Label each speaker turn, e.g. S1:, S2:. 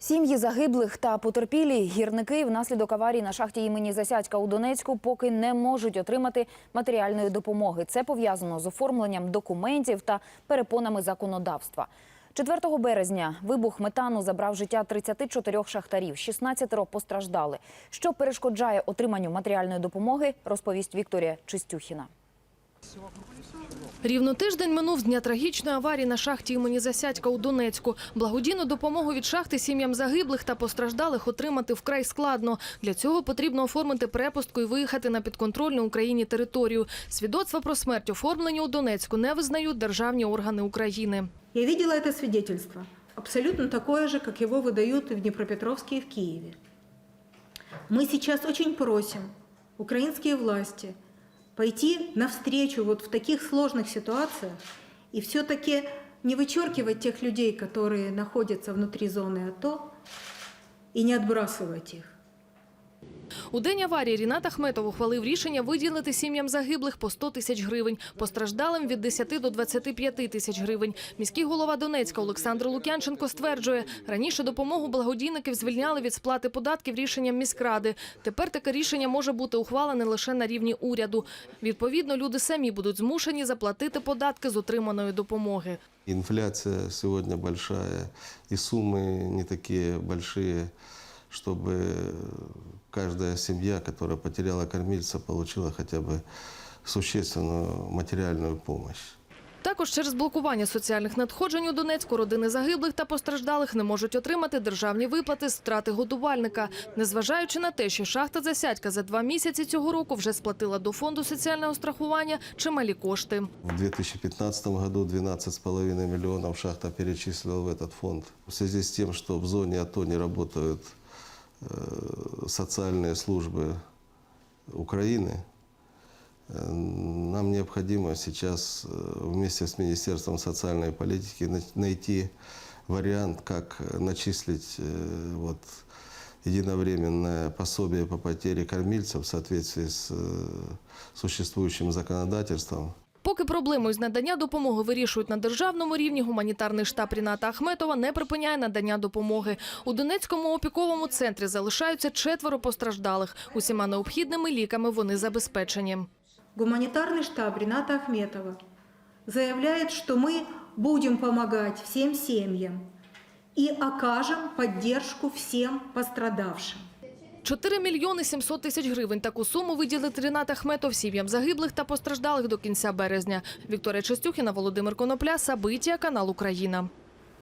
S1: Сім'ї загиблих та потерпілі гірники внаслідок аварії на шахті імені Засядька у Донецьку поки не можуть отримати матеріальної допомоги. Це пов'язано з оформленням документів та перепонами законодавства. 4 березня вибух метану забрав життя 34 шахтарів, 16 постраждали. Що перешкоджає отриманню матеріальної допомоги, розповість Вікторія Чистюхіна.
S2: Рівно тиждень минув з дня трагічної аварії на шахті імені Засядька у Донецьку. Благодійну допомогу від шахти сім'ям загиблих та постраждалих отримати вкрай складно. Для цього потрібно оформити препустку і виїхати на підконтрольну Україні територію. Свідоцтва про смерть оформлені у Донецьку не визнають державні органи України.
S3: Я видела это свидетельство, абсолютно такое же, как его выдают и в Днепропетровске, и в Киеве. Мы сейчас очень просим украинские власти пойти навстречу вот в таких сложных ситуациях и все-таки не вычеркивать тех людей, которые находятся внутри зоны АТО, и не отбрасывать их.
S2: У день аварії Рінат Ахметов ухвалив рішення виділити сім'ям загиблих по 100 тисяч гривень, постраждалим від 10 до 25 тисяч гривень. Міський голова Донецька Олександр Лук'янченко стверджує, раніше допомогу благодійників звільняли від сплати податків рішенням міськради. Тепер таке рішення може бути ухвалене лише на рівні уряду. Відповідно, люди самі будуть змушені заплатити податки з отриманої допомоги.
S4: Инфляция сегодня большая, и суммы не такие большие, чтобы каждая семья, которая потеряла кормильца, получила хотя бы существенную материальную помощь.
S2: Також через блокування соціальних надходжень у Донецьку родини загиблих та постраждалих не можуть отримати державні виплати з втрати годувальника. Незважаючи на те, що шахта Засядька за два місяці цього року вже сплатила до фонду соціального страхування чималі кошти.
S4: В 2015 году 12,5 миллионов шахта перечислила в этот фонд. В связи с тем, что в зоне АТО не работают э, социальные службы Украины, э, нам необходимо сейчас э, вместе с Министерством социальной политики на- найти вариант, как начислить э, вот, единовременное пособие по потере кормильцев в соответствии с э, существующим законодательством.
S2: Поки проблему із надання допомоги вирішують на державному рівні, гуманітарний штаб Ріната Ахметова не припиняє надання допомоги. У Донецькому опіковому центрі залишаються четверо постраждалих. Усіма необхідними ліками вони забезпечені.
S3: Гуманитарный штаб Рената Ахметова заявляет, что мы будем помогать всем семьям и окажем поддержку всем пострадавшим.
S2: 4 мільйони 700 тисяч гривень. Таку суму виділить Рінат Ахметов сім'ям загиблих та постраждалих до кінця березня. Вікторія Чистюхіна, Володимир Конопля, Сабиття, канал Україна.